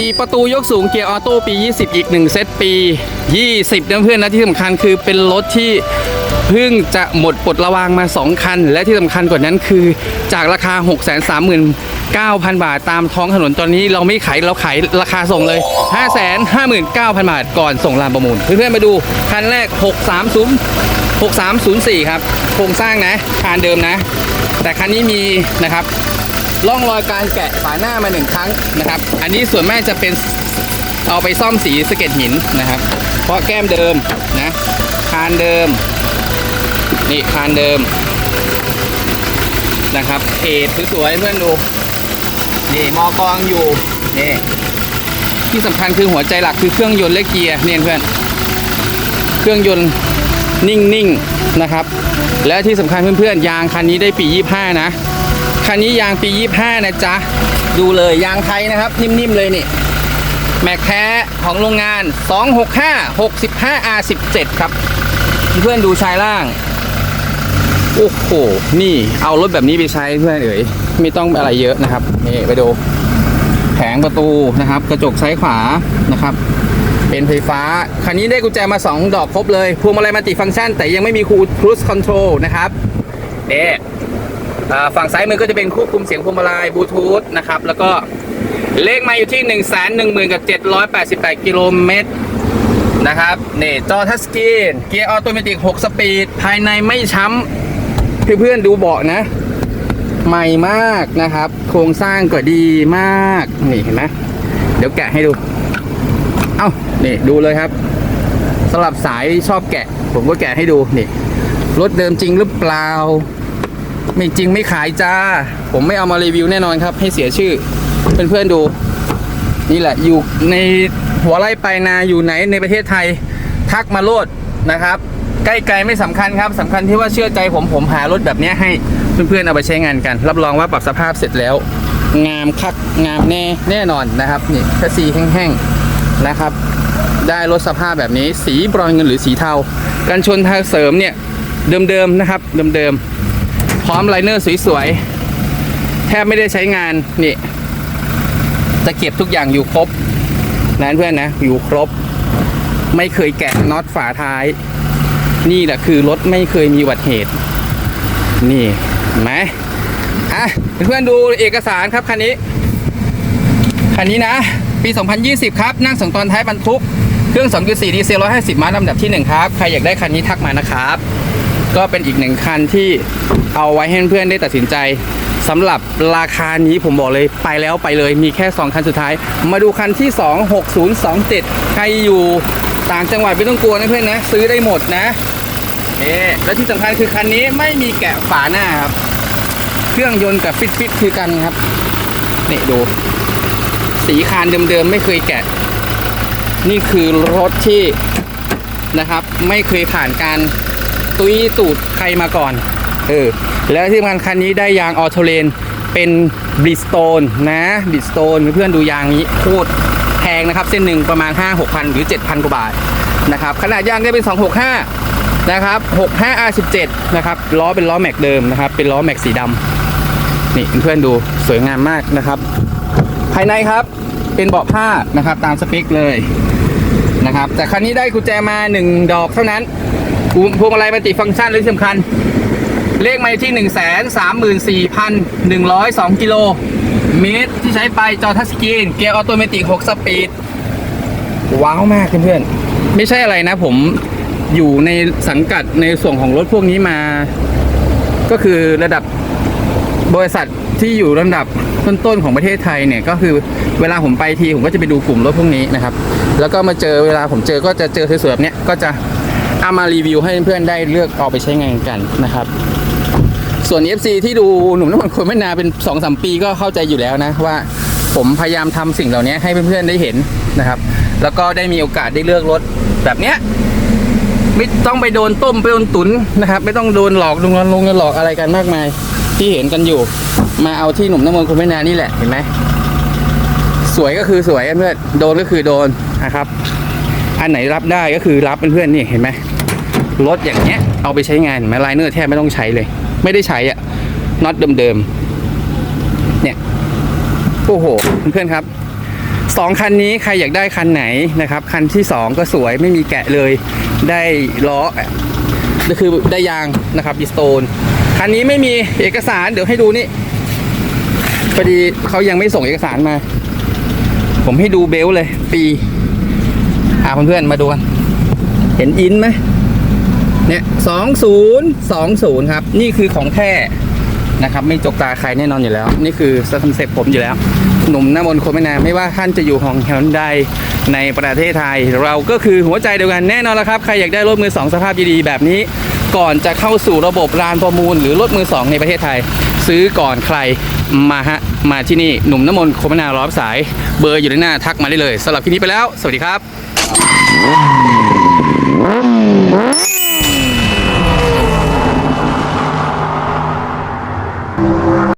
4 ประตูยกสูงเกียร์ออโต้ปี 20 อีก 1 เซตปี 20นะเพื่อนนะที่สำคัญคือเป็นรถที่เพิ่งจะหมดปลดระวางมา 2 คัน และที่สำคัญกว่านั้นคือจากราคา 6 3 9 0 0 0 บาทตามท้องถนนตอนนี้เราไม่ขายเราขายราคาส่งเลย 5 5 9 0 0 0 บาทก่อนส่งลานประมูล เพื่อนๆมาดู คันแรก 630 6304 ครับ โครงสร้างนะคานเดิมนะ แต่คันนี้มีนะครับ ร่องรอยการแกะฝาหน้ามาหนึ่งครั้งนะครับ อันนี้ส่วนแมากจะเป็นเอาไปซ่อมสีสะเก็ดหินนะครับ เพราะแก้มเดิมนะคานเดิม นี่คานเดิมนะครับเอดสวยๆเพื่อนดู นี่มอกองอยู่นี่ที่สำคัญคือหัวใจหลักคือเครื่องยนต์และเกียร์เนี่ยเพื่อน เครื่องยนต์นิ่งๆนะครับ และที่สำคัญเพื่อนๆยางคันนี้ได้ปี 25 นะ คันนี้ยางปี 25 นะจ๊ะ ดูเลยยางไทยนะครับ นิ่มๆเลยนี่ แม็กแท้ของโรงงาน 265 65 R17 ครับ เพื่อนดูชายล่าง โอ้โห นี่เอารถแบบนี้ไปใช้เพื่อนเอ๋ยไม่ต้องอะไรเยอะนะครับ นี่ไปดูแผงประตูนะครับ กระจกซ้ายขวานะครับ เป็นไฟฟ้า คันนี้ได้กุญแจมา 2 ดอกครบเลย พวงมาลัยมัลติฟังก์ชัน แต่ยังไม่มีคูครู i คอนโทรลนะครับเด็อ่า ฝั่งซ้ายมือก็จะเป็นควบคุมเสียงพวงมาลัยบลูทูธนะครับ แล้วก็เลขมาอยู่ที่ 1 1 0 0 0 0กับ788 กิโลเมตรนะครับนี่จอทัชสกรีนเกียร์ออโตเมติก 6 สปีด ภายในไม่ช้ำเพื่อนๆดูเบาะนะ ใหม่มากนะครับ โครงสร้างก็ดีมาก นี่เห็นไหมเดี๋ยวแกะให้ดู เอ้า นี่ดูเลยครับสำหรับสายชอบแกะ ผมก็แกะให้ดูนี่รถเดิมจริงหรือเปล่า ไม่จริงไม่ขายจ้า ผมไม่เอามารีวิวแน่นอนครับ ให้เสียชื่อเพื่อนๆดู นี่แหละอยู่ในหัวไร่ไปลายนาอยู่ไหนในประเทศไทย ทักมาโลดนะครับ ใกล้ไกลไม่สำคัญครับสำคัญที่ว่าเชื่อใจผมผมหารถแบบนี้ให้เพื่อนๆเอาไปใช้งานกัน รับรองว่าปรับสภาพเสร็จแล้ว งามคักงามแน่แน่นอนนะครับนี่แค่สีแห้งๆนะครับ ได้รถสภาพแบบนี้สีบรอนเงินหรือสีเทากันชนทางเสริมเนี่ยเดิมๆนะครับเดิมๆ พร้อมไลเนอร์สวยๆ แทบไม่ได้ใช้งานนี่ตะเกียบทุกอย่างอยู่ครบนะเพื่อนนะ อยู่ครบ ไม่เคยแกะน็อตฝาท้าย นี่แหละคือรถไม่เคยมีอุบัติเหตุ นี่ไหมอะเพื่อนดูเอกสารครับคันนี้ คันนี้นะ ปี 2020 ครับ นั่งสองตอนท้ายบรรทุก เครื่อง 2.4 ดีเซล 150 ม้าลำดับที่ 1 ครับ ใครอยากได้คันนี้ทักมานะครับ ก็เป็นอีกหนึ่งคันที่เอาไว้ให้เพื่อนๆได้ตัดสินใจสำหรับราคานี้ผมบอกเลยไปแล้วไปเลยมีแค่ 2 คันสุดท้าย มาดูคันที่ 26027 ใครอยู่ต่างจังหวัดไม่ต้องกลัวนะเพื่อนนะ ซื้อได้หมดนะเอ๊และที่สำคัญคือคันนี้ไม่มีแกะฝาหน้าครับ เครื่องยนต์กับฟิตฟิตคือกันครับ นี่ดู สีคานเดิมๆไม่เคยแกะ นี่คือรถที่นะครับ ไม่เคยผ่านการ ตุ้ยตูดใครมาก่อน เออ แล้วที่สำคัญคันนี้ได้ยางออโตเลนเป็นบริสโตนนะบริสโตนเพื่อนๆดูยางนี้โคตรแพงนะครับ เส้นหนึ่งประมาณ 5 6 0 0 หรือ 7,000 กว่าบาทนะครับขนาดยางได้เป็น 265 นะครับ 65 R17 นะครับล้อเป็นล้อแม็กเดิมนะครับ เป็นล้อแม็กสีดำนี่เพื่อนๆดูสวยงามมากนะครับ ภายในครับเป็นเบาะผ้านะครับตามสเปคเลยนะครับแต่คันนี้ได้กุญแจมา 1 ดอกเท่านั้น พวงพวงมาลัยมัลติฟังก์ชันและที่สำคัญ เลขไมาที่ 1 3 4 1 0 2 กิโลเมตรที่ใช้ไปจอทัชสกรีนเกียร์ออโตเมติก6สปีด ว้าวมากเพื่อนๆ ไม่ใช่อะไรนะผมอยู่ในสังกัดในส่วนของรถพวกนี้มา ก็คือระดับบริษัทที่อยู่ลำดับต้นๆของประเทศไทยเนี่ยก็คือเวลาผมไปทีผมก็จะไปดูกลุ่มรถพวกนี้นะครับ แล้วก็มาเจอเวลาผมเจอก็จะเจอสวยๆแบบเนี้ยก็จะ เอามารีวิวให้เพื่อนๆได้เลือกเอาไปใช้งานกันนะครับส่วน FC ที่ดูหนุ่มน้ำมันคนไม่นาเป็น2อสปีก็เข้าใจอยู่แล้วนะว่าผมพยายามทำสิ่งเหล่านี้ให้เพื่อนๆได้เห็นนะครับ แล้วก็ได้มีโอกาสได้เลือกรถแบบเนี้ยไม่ต้องไปโดนต้มไปโดนตุนนะครับ ไม่ต้องโดนหลอกลวงลงหลอกอะไรกันมากมาย ที่เห็นกันอยู่ มาเอาที่หนุ่มน้ำมันคุณไม่นานนี่แหละเห็นไหมสวยก็คือสวยเพื่อนโดนก็คือโดนนะครับ อันไหนรับได้ก็คือรับเพื่อนๆนี่เห็นไหมรถอย่างเนี้ยเอาไปใช้งานไหมไลเนอร์แทบไม่ต้องใช้เลย ไม่ได้ใช้อะน็อตเดิมๆเนี่ยโอ้โหเพื่อนๆครับสองคันนี้ใครอยากได้คันไหนนะครับ คันที่สองก็สวยไม่มีแกะเลย ได้ล้อก็คือได้ยางนะครับอีสโตนคันนี้ไม่มีเอกสารเดี๋ยวให้ดูนี่พอดีเขายังไม่ส่งเอกสารมา ผมให้ดูเบลเลย ปี อ่าเพื่อนๆมาดูกัน เห็นอินไหมเนี่ยสองศูนย์สองศูนย์ครับ นี่คือของแท้นะครับ ไม่จกตาใครแน่นอนอยู่แล้ว นี่คือสคอนเซ็ปต์ผมอยู่แล้ว หนุ่มหน้ามนต์คนไม่นานไม่ว่าท่านจะอยู่ของแฮนไดในประเทศไทย เราก็คือหัวใจเดียวกันแน่นอนแล้วครับ ใครอยากได้รถมือสองสภาพดีๆแบบนี้ ก่อนจะเข้าสู่ระบบรานประมูล หรือรถมือสองในประเทศไทย ซื้อก่อนใครมาฮะมาที่นี่หนุ่มน้ำมนต์โคมนาร้อบสาย เบอร์อยู่ด้านหน้าทักมาได้เลยสำหรับคลิปนี้ไปแล้ว สวัสดีครับ Mm-hmm.